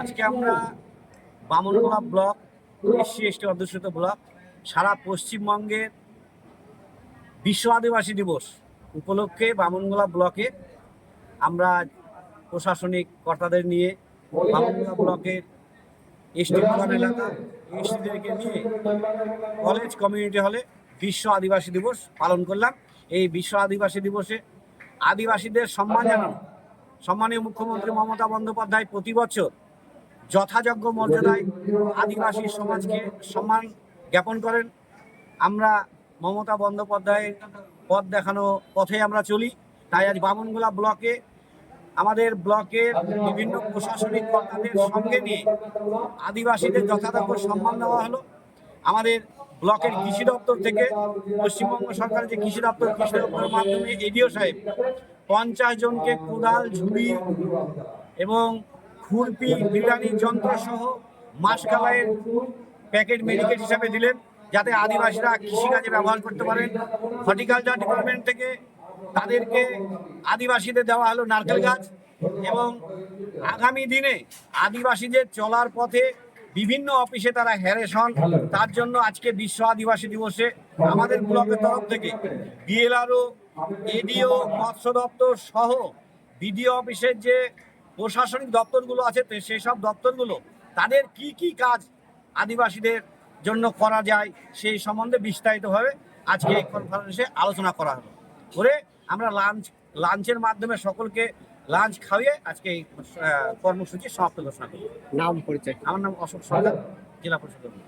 আজকে আমরা Bamangola block SC ST অধ্যুষিত ব্লক, সারা পশ্চিমবঙ্গের বিশ্ব আদিবাসী দিবস উপলক্ষে বামনগোলা ব্লকে আমরা প্রশাসনিক কর্তাদের নিয়ে বামনগোলা ব্লকের এসটি প্রধান এলাকা এসটিদেরকে নিয়ে কলেজ কমিউনিটি হলে বিশ্ব আদিবাসী দিবস পালন করলাম। এই বিশ্ব আদিবাসী দিবসে আদিবাসীদের সম্মান জানানো সম্মানীয় মুখ্যমন্ত্রী মমতা বন্দ্যোপাধ্যায় প্রতি বছর যথাযোগ্য মর্যাদায় আদিবাসী সমাজকে সম্মান জ্ঞাপন করেন। আমরা মমতা বন্দ্যোপাধ্যায়ের পথ দেখানো পথে আমরা চলি। তাই আজ বামনগোলা ব্লকে আমাদের ব্লকের বিভিন্ন প্রশাসনিক কর্তাদের সঙ্গে নিয়ে আদিবাসীদের যথাযোগ্য সম্মান দেওয়া হলো। আমাদের ব্লকের কৃষি দপ্তর থেকে পশ্চিমবঙ্গ সরকারের যে কৃষি দপ্তর, কৃষি দপ্তরের মাধ্যমে এডিও সাহেব পঞ্চাশ জনকে কোদাল, ঝুড়ি এবং খুরপি, বিরিয়ানি যন্ত্র সহ মাসকালাইয়ের প্যাকেট মেডিকেট হিসাবে দিলেন, যাতে আদিবাসীরা কৃষিকাজে ব্যবহার করতে পারেন হর্টিকালচার ডিপার্টমেন্ট থেকে তাদেরকে আদিবাসীদের দেওয়া হলো নারকেল গাছ এবং আগামী দিনে আদিবাসীদের চলার পথে বিভিন্ন অফিসে তারা হ্যারেস হন। তার জন্য আজকে বিশ্ব আদিবাসী দিবসে আমাদের ব্লকের তরফ থেকে বিএলআরও, এডিও, মৎস্য দপ্তর সহ বিডিও অফিসের যে প্রশাসনিক দপ্তরগুলো আছে তে- সেই সব দপ্তরগুলো তাদের কি কি কাজ আদিবাসীদের জন্য করা যায় সেই সম্বন্ধে বিস্তারিতভাবে আজকে এই কনফারেন্সে আলোচনা করা হলো। করে আমরা লাঞ্চ লাঞ্চের মাধ্যমে সকলকে লাঞ্চ খাইয়ে আজকে এই কর্মসূচি সমাপ্ত ঘোষণা করি নাম পরিচয়। আমার নাম অশোক সরকার জেলা পরিষদ কর্মী।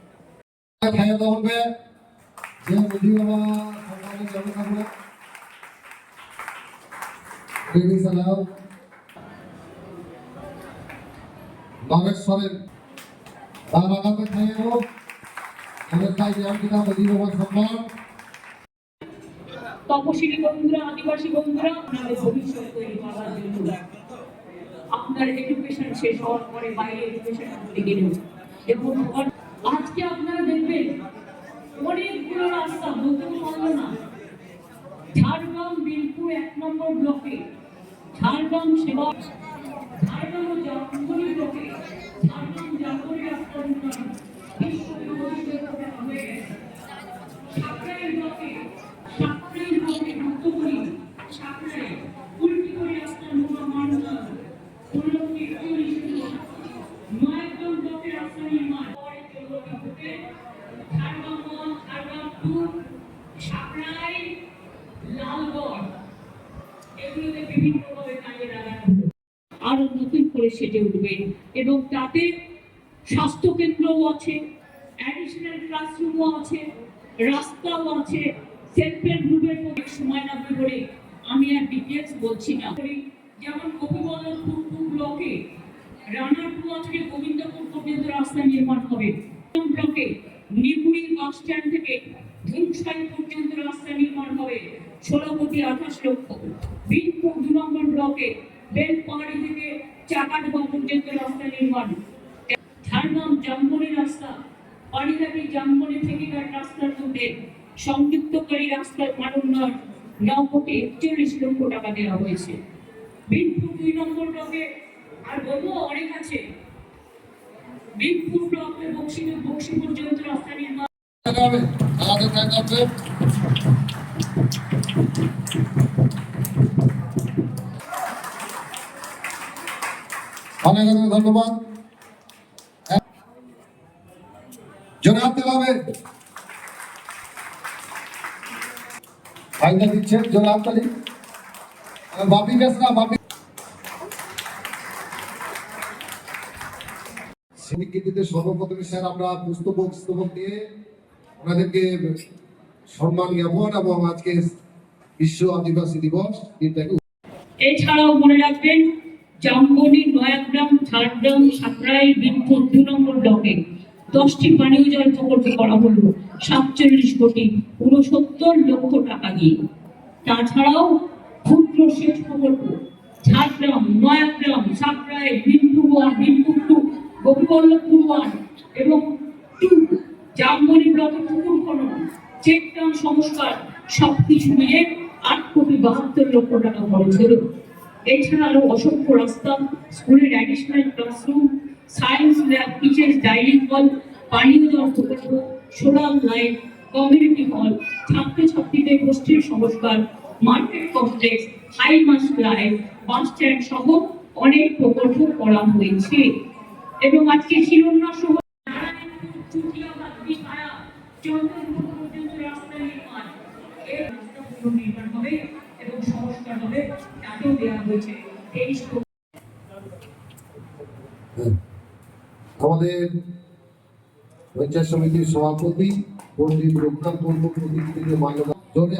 খাইয়ে দেওয়া হবে যে মুদি বাবা সরকারের জনসাধারণ রেডি বাগেশ্বরের তার আগাতে খাইয়ে দেবো আমাদের তাই যে আমি মুদি বাবা সম্মান। তপশিলি বন্ধুরা, আদিবাসী বন্ধুরা, আপনাদের ভবিষ্যৎ তৈরি করার জন্য আপনার এডুকেশন শেষ হওয়ার পরে বাইরে এডুকেশন করতে গেলেও এবং আজকে আপনারা দেখবেন অনেকগুলো রাস্তা বলতে তো পারল না। ঝাড়গ্রাম বিলপুর এক নম্বর ব্লকে ঝাড়গ্রাম সেবা আরও নতুন করে সেজে উঠবে এবং তাতে স্বাস্থ্যকেন্দ্রও আছে অ্যাডিশনাল ক্লাসরুমও আছে, রাস্তাও আছে সেলফ গ্রুপের মধ্যে সময় লাগবে বলে আমি আর ডিটেলস বলছি না। যেমন গোপীবল্লভপুর টু ব্লকে, রানারপুর থেকে গোবিন্দপুর পর্যন্ত রাস্তা নির্মাণ হবে। ব্লকে? নিপুরি বাস স্ট্যান্ড থেকে ধূমসাই পর্যন্ত রাস্তা নির্মাণ হবে, ষোলো কোটি আঠাশ লক্ষ। বিনপুর দু নম্বর ব্লকে, বেলপাহাড়ি থেকে চাকাডোবা পর্যন্ত রাস্তা নির্মাণ। ঝাড়গ্রাম জামবনি রাস্তা পানিঘাটি জামবনি থেকে রাস্তার মধ্যে সংযুক্তকারী রাস্তার মান উন্নয়ন ন কোটি একচল্লিশ লক্ষ টাকা দেওয়া হয়েছে। বিনপুর দুই নম্বর ব্লকে আর বলব অনেক আছে। বিনপুর ব্লকে বক্সি বক্সি পর্যন্ত রাস্তা নির্মাণ অনেক অনেক ধন্যবাদ। দিতে হবে ভাইটা দিচ্ছেন হাত তালি বাপি বেসরা, বাপি স্বীকৃতিতে সর্বপ্রথমে স্যার, আমরা পুস্তক পুস্তক দিয়ে ওনাদেরকে সম্মান জ্ঞাপন এবং আজকে বিশ্ব আদিবাসী দিবস দিনটাকে এছাড়াও মনে রাখবেন, জামবনি, নয়াগ্রাম, ঝাড়গ্রাম সাকরাইল বিনপুর, দু নম্বর ব্লকে দশটি পানীয় জল প্রকল্প করা হলো সাতচল্লিশ কোটি উনসত্তর লক্ষ টাকা দিয়ে। তাছাড়াও ক্ষুদ্র সেচ প্রকল্প, Jhargram, Nayagram Sankrail Binpur one Binpur two Gopiballavpur one এবং টু, জামবনি ব্লকে পুকুর খনন চেক ডাউন সংস্কার, সবকিছু মিলে আট কোটি বাহাত্তর লক্ষ টাকা খরচ হলো। এছাড়া আরও অসংখ্য রাস্তা, স্কুলের additional classroom science lab kitchen dining hall পানীয় জল প্রকল্প সোলার লাইট কমিউনিটি হল ছাত্রছাত্রীদের গোষ্ঠীর সংস্কার market complex high mast light bus stand সহ অনেক প্রকল্প করা হয়েছে। এবং আজকে শিরোন্যা সহ নির্মাণ। হবে। আমাদের পঞ্চায়েত সমিতির সভাপতি পণ্ডিত রঘুনাথ মুর্মু প্রতিনিধিকে মান্যতা জোরে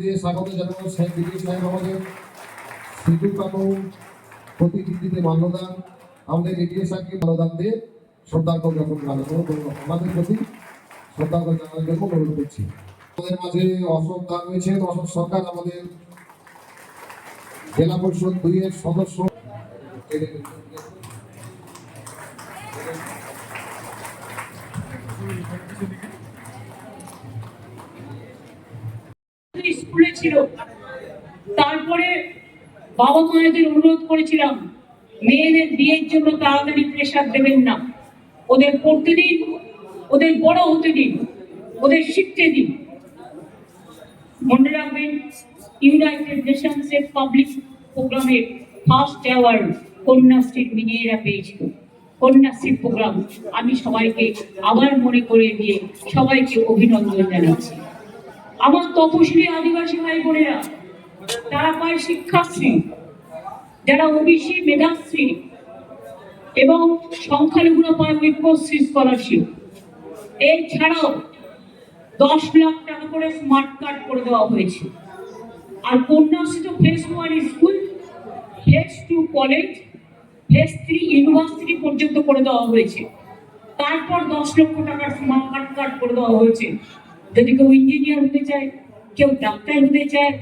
দিয়ে স্বাগত সাহেব আমাদের। সিধু কানু প্রতিনিধিতে আমাদের এগিয়ে সাহেবকে মান্যদান দিয়ে শ্রদ্ধা জ্ঞাপন আমাদের প্রতি শ্রদ্ধা জানানোর জন্য অনুরোধ করছি। আমাদের মাঝে অশোক দা রয়েছেন অশোক সরকার আমাদের জেলা পরিষদ দুই এর সদস্য স্কুলে ছিল। তারপরে বাবা মায়েদের অনুরোধ করেছিলাম, মেয়েদের বিয়ের জন্য তাড়াতাড়ি প্রেশার দেবেন না। ওদের পড়তে দিন, ওদের বড় হতে দিন, ওদের শিখতে দিন। মনে রাখবেন ইউনাইটেড নেশনস এর পাবলিক প্রোগ্রামের ফার্স্ট অ্যাওয়ার্ড কন্যাশ্রী মেয়েরা পেয়েছিল। কন্যাশ্রী প্রোগ্রাম আমি সবাইকে আবার মনে করে দিয়ে সবাইকে অভিনন্দন জানাচ্ছি। আমার তপশিলি আদিবাসী ভাই বোনেরা, তারা পায় শিক্ষাশ্রী, যারা ওবিসি মেধাশ্রী এবং সংখ্যালঘুরা পায় ঐক্যশ্রী স্কলারশিপ এছাড়াও দশ লাখ টাকা করে স্মার্ট কার্ড করে দেওয়া হয়েছে। আর কন্যাশ্রী তো phase one school phase two college phase three university পর্যন্ত করে দেওয়া হয়েছে। তারপর দশ লক্ষ টাকার স্মার্ট কার্ড করে দেওয়া হয়েছে। যদি কেউ ইঞ্জিনিয়ার হতে চায়, কেউ ডাক্তার হতে চায়